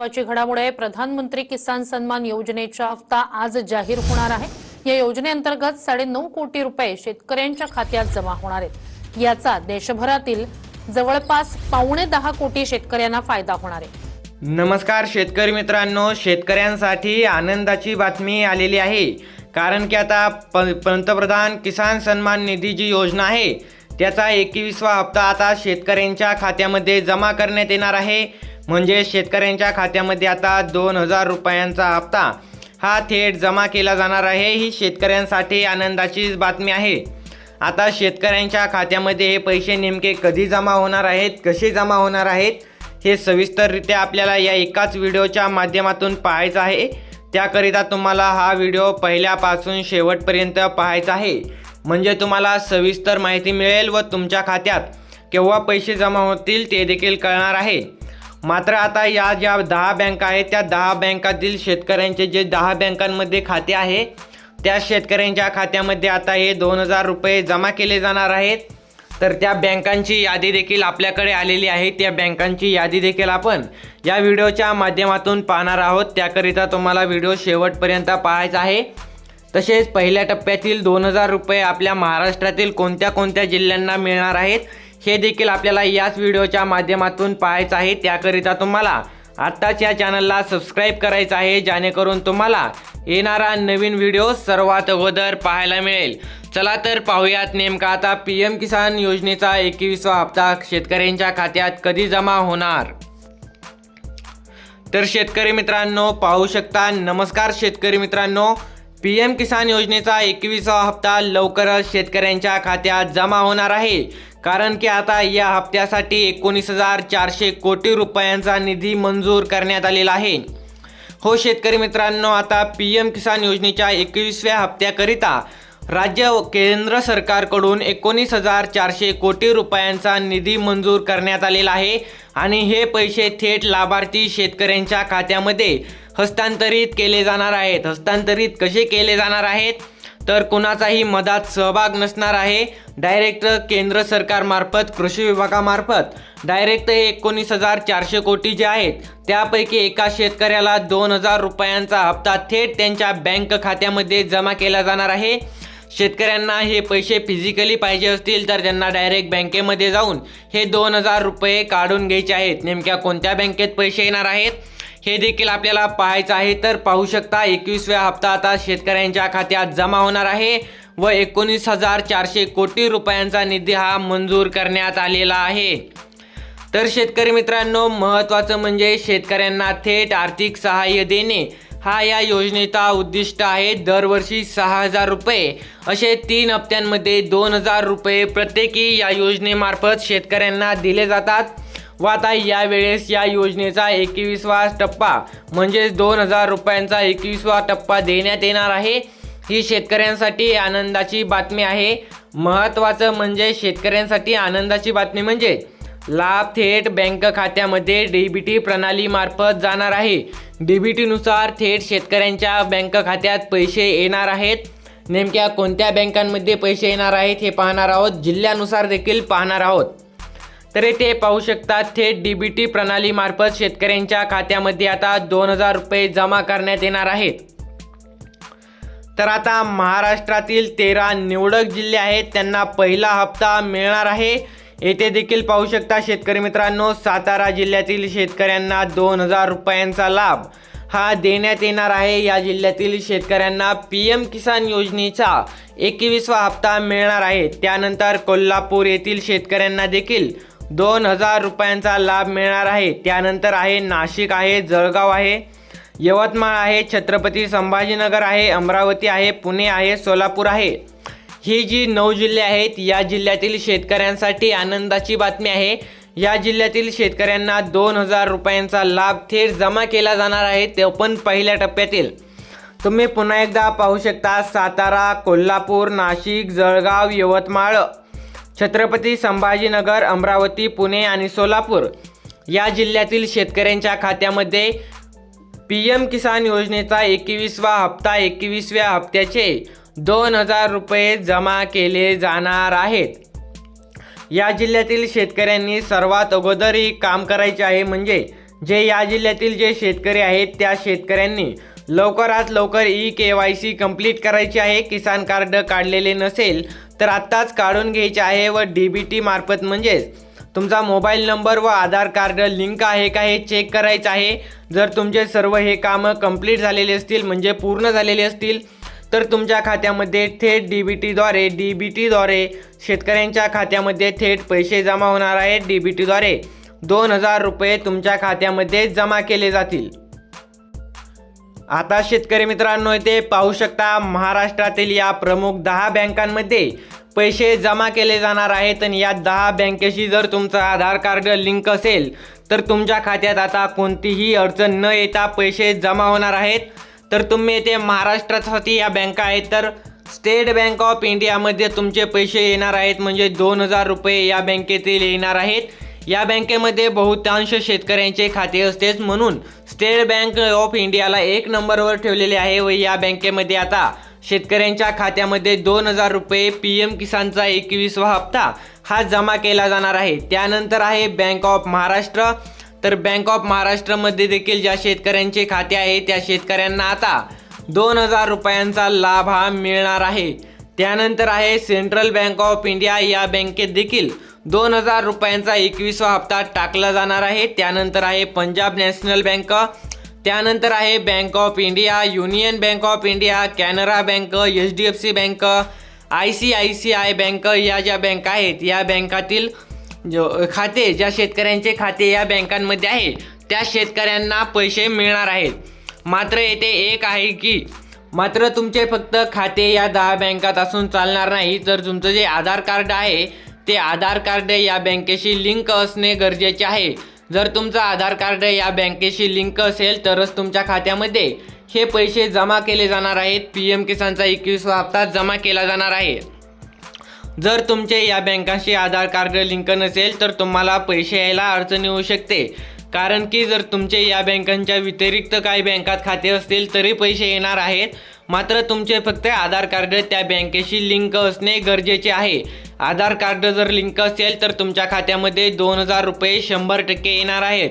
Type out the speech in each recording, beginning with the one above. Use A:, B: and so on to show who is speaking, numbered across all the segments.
A: महत्वाची घडामोड आहे. प्रधानमंत्री किसान सन्मान योजनेचा हप्ता आज जाहीर होणार आहे. या योजनेअंतर्गत साडेनऊ कोटी रुपये शेतकऱ्यांच्या खात्यात जमा होणार आहेत. याचा देशभरातील जवळपास पावणे दहा कोटी शेतकऱ्यांना फायदा होणार आहे.
B: नमस्कार शेतकरी मित्रांनो. शेतकऱ्यांसाठी आनंदाची बातमी आलेली आहे. कारण की आता प पंतप्रधान किसान सन्मान निधी जी योजना आहे त्याचा एकवीसवा हप्ता आता शेतकऱ्यांच्या खात्यामध्ये जमा करण्यात येणार आहे. म्हणजे शेतकऱ्यांच्या खात्यामध्ये आता दोन हजार रुपयांचा हप्ता. हा थेट जमा केला जाणार आहे ही शेतकऱ्यांसाठी आनंदाचीच बातमी आहे. आता शेतकऱ्यांच्या खात्यामध्ये हे पैसे नेमके कधी जमा होणार आहेत कसे जमा होणार आहेत हे सविस्तररित्या आपल्याला या एकाच व्हिडिओच्या माध्यमातून पाहायचं आहे. त्याकरिता तुम्हाला हा व्हिडिओ पहिल्यापासून शेवटपर्यंत पाहायचा आहे. म्हणजे तुम्हाला सविस्तर माहिती मिळेल व तुमच्या खात्यात केव्हा पैसे जमा होतील ते देखील कळणार आहे. मात्र आता या ज्या दहा बँका आहेत त्या दहा बँकातील शेतकऱ्यांचे जे दहा बँकांमध्ये खाते आहे त्या शेतकऱ्यांच्या खात्यामध्ये आता हे दोन हजार रुपये जमा केले जाणार आहेत. तर त्या बँकांची यादी देखील आपल्याकडे आलेली आहे. त्या बँकांची यादी देखील आपण या व्हिडिओच्या माध्यमातून पाहणार आहोत. त्याकरिता तुम्हाला व्हिडिओ शेवटपर्यंत पाहायचा आहे. तसेच पहिल्या टप्प्यातील दोन हजार रुपये आपल्या महाराष्ट्रातील कोणत्या कोणत्या जिल्ह्यांना मिळणार आहेत हे देखील आपल्याला याच व्हिडिओच्या माध्यमातून पाहायचं आहे. त्याकरिता तुम्हाला आत्ताच या चॅनलला सबस्क्राईब करायचं आहे जेणेकरून तुम्हाला येणारा नवीन व्हिडिओ सर्वात अगोदर पाहायला मिळेल. चला तर पाहूयात नेमका आता पी एम किसान योजनेचा एकवीसवा हप्ता शेतकऱ्यांच्या खात्यात कधी जमा होणार? तर शेतकरी मित्रांनो पाहू शकता नमस्कार शेतकरी मित्रांनो. पी एम किसान योजनेचा एकविसावा हप्ता लवकरच शेतकऱ्यांच्या खात्यात जमा होणार आहे. कारण की आता या हप्त्यासाठी एकोणीस हजार चारशे कोटी रुपयांचा निधी मंजूर करण्यात आलेला आहे. हो शेतकरी मित्रांनो आता पी एम किसान योजनेच्या एकवीसव्या हप्त्याकरिता राज्य व केंद्र सरकारकडून एकोणीस हजार चारशे कोटी रुपयांचा निधी मंजूर करण्यात आलेला आहे आणि हे पैसे थेट लाभार्थी शेतकऱ्यांच्या खात्यामध्ये हस्तांतरित केले जाणार आहेत. हस्तांतरित कसे केले जाणार आहेत? तर कुणाचाही मधात सहभाग नसणार आहे. डायरेक्ट केंद्र सरकारमार्फत कृषी विभागामार्फत डायरेक्ट हे एकोणीस हजार चारशे कोटी जे आहेत त्यापैकी एका शेतकऱ्याला दोन हजार रुपयांचा हप्ता थेट त्यांच्या बँक खात्यामध्ये जमा केला जाणार आहे. शेतकऱ्यांना हे पैसे फिजिकली पाहिजे असतील तर त्यांना डायरेक्ट बँकेमध्ये जाऊन हे दोन हजार रुपये काढून घ्यायचे आहेत. नेमक्या कोणत्या बँकेत पैसे येणार आहेत? हे देखील आपल्याला पाहायचं आहे. तर पाहू शकता एकवीसव्या हप्ता आता शेतकऱ्यांच्या खात्यात जमा होणार आहे व एकोणीस हजार चारशे कोटी रुपयांचा निधी हा मंजूर करण्यात आलेला आहे. तर शेतकरी मित्रांनो महत्त्वाचं म्हणजे शेतकऱ्यांना थेट आर्थिक सहाय्य देणे. हा या योजनेचा उद्दिष्ट आहे दरवर्षी सहा हजार रुपये. असे तीन हप्त्यांमध्ये दोन हजार रुपये प्रत्येकी या योजनेमार्फत शेतकऱ्यांना दिले जातात. व आता यावेळेस या योजनेचा एकवीसवा टप्पा म्हणजेच दोन हजार रुपयांचा एकवीसवा टप्पा देण्यात येणार आहे. ही शेतकऱ्यांसाठी आनंदाची बातमी आहे. महत्त्वाचं म्हणजे शेतकऱ्यांसाठी आनंदाची बातमी म्हणजे लाभ थेट बँक खात्यामध्ये डी बी टी प्रणालीमार्फत जाणार आहे. डी थेट शेतकऱ्यांच्या बँक खात्यात पैसे येणार आहेत. नेमक्या कोणत्या बँकांमध्ये पैसे येणार आहेत हे पाहणार आहोत. जिल्ह्यानुसार देखील पाहणार आहोत. तर ते पाहू शकतात थेट डी बी टी प्रणालीमार्फत शेतकऱ्यांच्या खात्यामध्ये आता दोन हजार रुपये जमा करण्यात येणार आहेत. तर आता महाराष्ट्रातील तेरा निवडक जिल्हे आहेत. त्यांना पहिला हप्ता मिळणार आहे. येथे देखील पाहू शकता शेतकरी मित्रांनो सातारा जिल्ह्यातील शेतकऱ्यांना दोन हजार रुपयांचा लाभ हा देण्यात येणार आहे. या जिल्ह्यातील शेतकऱ्यांना पी एम किसान योजनेचा एकवीसवा हप्ता मिळणार आहे. त्यानंतर कोल्हापूर येथील शेतकऱ्यांना देखील दोन हजार रुपयांचा लाभ मिळणार आहे. त्यानंतर आहे नाशिक आहे जळगाव आहे यवतमाळ आहे छत्रपती संभाजीनगर आहे अमरावती आहे पुणे आहे सोलापूर आहे. ही जी नऊ जिल्हे आहेत या जिल्ह्यातील शेतकऱ्यांसाठी आनंदाची बातमी आहे. या जिल्ह्यातील शेतकऱ्यांना दोन हजार रुपयांचा लाभ थेट जमा केला जाणार आहे ते पण पहिल्या टप्प्यातील. तुम्ही पुन्हा एकदा पाहू शकता सातारा कोल्हापूर नाशिक जळगाव यवतमाळ छत्रपती संभाजीनगर अमरावती पुणे आणि सोलापूर. या जिल्ह्यातील शेतकऱ्यांच्या खात्यामध्ये पी एम किसान योजनेचा एकवीसवा हप्ता एकवीसव्या हप्त्याचे दोन हजार रुपये जमा केले जाणार आहेत. या जिल्ह्यातील शेतकऱ्यांनी सर्वात अगोदर ही काम करायचे आहे म्हणजे जे या जिल्ह्यातील जे शेतकरी आहेत त्या शेतकऱ्यांनी लवकरात लवकर E K Y C complete करायची आहे. किसान कार्ड काढलेले नसेल तर आत्ताच काढून घ्यायचे आहे व डी बी टी मार्फत म्हणजेच तुमचा मोबाईल नंबर व आधार कार्ड लिंक आहे का हे चेक करायचं आहे. जर तुमचे सर्व हे कामं कंप्लीट झालेले असतील म्हणजे पूर्ण झालेले असतील तर तुमच्या खात्यामध्ये थेट डी बी टीद्वारे डी बी टीद्वारे शेतकऱ्यांच्या खात्यामध्ये थेट पैसे जमा होणार आहेत डी बी टीद्वारे दोन हजार रुपये तुमच्या खात्यामध्ये जमा केले जातील. आता शेतकरी मित्रांनो इथे पाहू शकता महाराष्ट्रातील या प्रमुख दहा बँकांमध्ये पैसे जमा केले जाणार आहेत. आणि या दहा बँकेशी जर तुमचं आधार कार्ड लिंक असेल तर तुमच्या खात्यात आता कोणतीही अडचण न येता पैसे जमा होणार आहेत. तर तुम्ही येथे महाराष्ट्रासाठी या बँका आहेत. तर स्टेट बँक ऑफ इंडियामध्ये तुमचे पैसे येणार आहेत म्हणजे दोन हजार रुपये या बँकेतील येणार आहेत. या बँकेमध्ये बहुतांश शेतकऱ्यांचे खाते असतेच. म्हणून स्टेट बँक ऑफ इंडियाला एक नंबरवर ठेवलेले आहे व या बँकेमध्ये आता शेतकऱ्यांच्या खात्यामध्ये दोन हजार रुपये पी एम किसानचा एकवीसवा हप्ता हा जमा केला जाणार आहे. त्यानंतर आहे बँक ऑफ महाराष्ट्र तर बँक ऑफ महाराष्ट्रमध्ये देखील ज्या शेतकऱ्यांचे खाते आहे त्या शेतकऱ्यांना आता दोन हजार रुपयांचा लाभ हा मिळणार आहे. त्यानंतर आहे सेंट्रल बँक ऑफ इंडिया या बँकेत देखील दोन हजार रुपयांचा एकवीसवा हप्ता टाकला जाणार आहे. त्यानंतर आहे पंजाब नॅशनल बँक त्यानंतर आहे bank of India union bank of India Canara bank H D F C bank I C I C I bank या ज्या बँक आहेत या बँकातील जो खाते ज्या शेतकऱ्यांचे खाते या बँकांमध्ये आहे त्या शेतकऱ्यांना पैसे मिळणार आहेत. मात्र येथे एक आहे की मात्र तुमचे फक्त खाते या दहा बँकात असून चालणार नाही. तर तुमचं जे आधार कार्ड आहे ते आधार कार्ड या बँकेशी लिंक असणे गरजेचे आहे. जर तुमचं आधार कार्ड या बँकेशी लिंक असेल तरच तुमच्या खात्यामध्ये हे पैसे जमा केले जाणार आहेत. पी एम किसानचा एकवीसवा हप्ता जमा केला जाणार आहे. जर तुमचे या बँकांशी आधार कार्ड लिंक नसेल तर तुम्हाला पैसे यायला अडचण येऊ शकते. कारण की जर तुमचे या बँकांच्या व्यतिरिक्त काही बँकात खाते असतील तरी पैसे येणार आहेत. मात्र तुमचे फक्त आधार कार्ड त्या बँकेशी लिंक असणे गरजेचे आहे. आधार कार्ड जर लिंक असेल तर तुमच्या खात्यामध्ये दोन हजार रुपये शंभर टक्के येणार आहेत.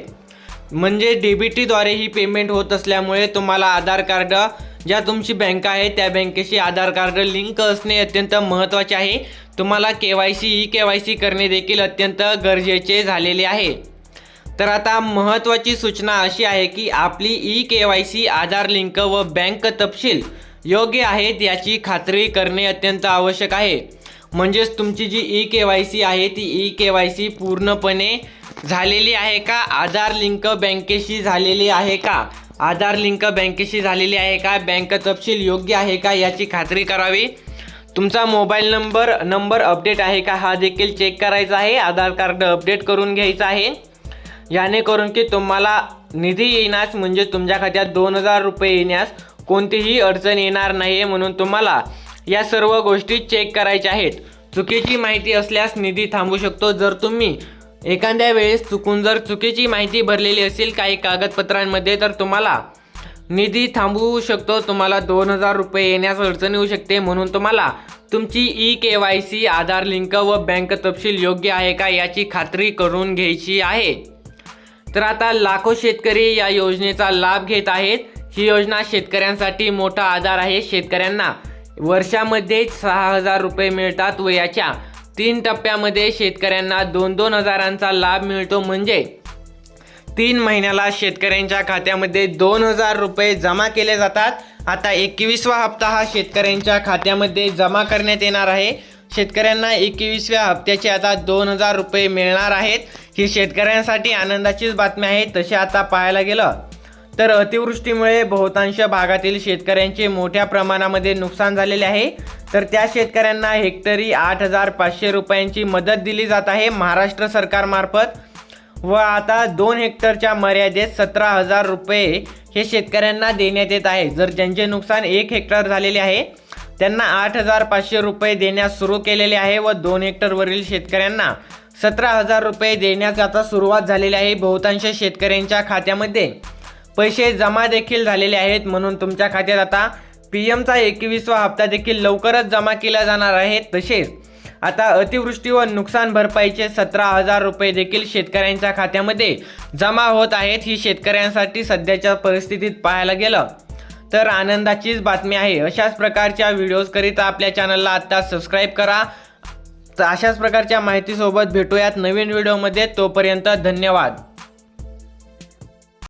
B: म्हणजे डी बी टीद्वारे ही पेमेंट होत असल्यामुळे तुम्हाला आधार कार्ड ज्या तुमची बँक आहे त्या बँकेशी आधार कार्ड लिंक असणे अत्यंत महत्त्वाचे आहे. तुम्हाला K Y C E K Y C करणे देखील अत्यंत गरजेचे झालेले आहे. तर आता महत्त्वाची सूचना अशी आहे की आपली E K Y C Aadhaar link व बँक तपशील योग्य आहेत याची खात्री करणे अत्यंत आवश्यक आहे. म्हणजेच तुमची जी ई के वाय सी आहे ती ई के वाय सी पूर्णपणे झालेली आहे का? आधार लिंक बँकेशी झालेली आहे का? आधार लिंक बँकेशी झालेली आहे का? बँक तपशील योग्य आहे का? याची खात्री करावी. तुमचा मोबाईल नंबर नंबर अपडेट आहे का? हा देखील चेक करायचा आहे. आधार कार्ड अपडेट करून घ्यायचं आहे. यानेकरून की तुम्हाला निधी येण्यास म्हणजे तुमच्या खात्यात दोन हजार रुपये येण्यास कोणतीही अडचण येणार नाही म्हणून तुम्हाला या सर्व गोष्टी चेक करायच्या आहेत. चुकीची माहिती असल्यास निधी थांबू शकतो. जर तुम्ही एखाद्या वेळेस चुकून जर चुकीची माहिती भरलेली असेल काही कागदपत्रांमध्ये तर तुम्हाला निधी थांबवू शकतो. तुम्हाला दोन हजार रुपये येण्यास अडचण येऊ शकते. म्हणून तुम्हाला तुमची E K Y C Aadhaar link व बँक तपशील योग्य आहे का याची खात्री करून घ्यायची आहे. तर आता लाखो शेतकरी या योजनेचा लाभ घेत आहेत. ही योजना शेतकऱ्यांसाठी मोठा आधार आहे. शेतकऱ्यांना वर्षामध्ये सहा हजार रुपये मिळतात व याच्या तीन टप्प्यामध्ये शेतकऱ्यांना दोन दोन हजारांचा लाभ मिळतो म्हणजे तीन महिन्याला शेतकऱ्यांच्या खात्यामध्ये दोन हजार रुपये जमा केले जातात. आता एकवीसवा हप्ता हा शेतकऱ्यांच्या खात्यामध्ये जमा करण्यात येणार आहे. शेतकऱ्यांना एकवीसव्या हप्त्याचे आता दोन हजार रुपये मिळणार आहेत. ही शेतकऱ्यांसाठी आनंदाचीच बातमी आहे. तसे आता पाहायला गेलं तर अतिवृष्टीमुळे बहुतांश भागातील शेतकऱ्यांचे मोठ्या प्रमाणामध्ये नुकसान झालेले आहे. तर त्या शेतकऱ्यांना हेक्टरी आठ हजार पाचशे रुपयांची मदत दिली जात आहे महाराष्ट्र सरकारमार्फत व आता दोन हेक्टरच्या मर्यादेत सतरा हजार रुपये हे शेतकऱ्यांना देण्यात येत आहे. जर ज्यांचे नुकसान एक हेक्टर झालेले आहे त्यांना आठ हजार पाचशे रुपये देण्यास सुरू केलेले आहे व दोन हेक्टरवरील शेतकऱ्यांना सतरा हजार रुपये देण्यास आता सुरुवात झालेली आहे बहुतांश शेतकऱ्यांच्या खात्यामध्ये. पैसे जमा देखील झालेले आहेत म्हणून तुमच्या खात्यात आता पी एमचा एकवीसवा हप्ता देखील लवकरच जमा केला जाणार आहे तसेच आता अतिवृष्टी व नुकसान भरपाईचे सतरा हजार रुपये देखील शेतकऱ्यांच्या खात्यामध्ये जमा होत आहेत ही शेतकऱ्यांसाठी सध्याच्या परिस्थितीत पाहायला गेलं तर आनंदाचीच बातमी आहे. अशाच प्रकारच्या व्हिडिओजकरिता आपल्या चॅनलला आत्ता सबस्क्राईब करा. तर अशाच प्रकारच्या माहितीसोबत भेटूयात नवीन व्हिडिओमध्ये तोपर्यंत धन्यवाद.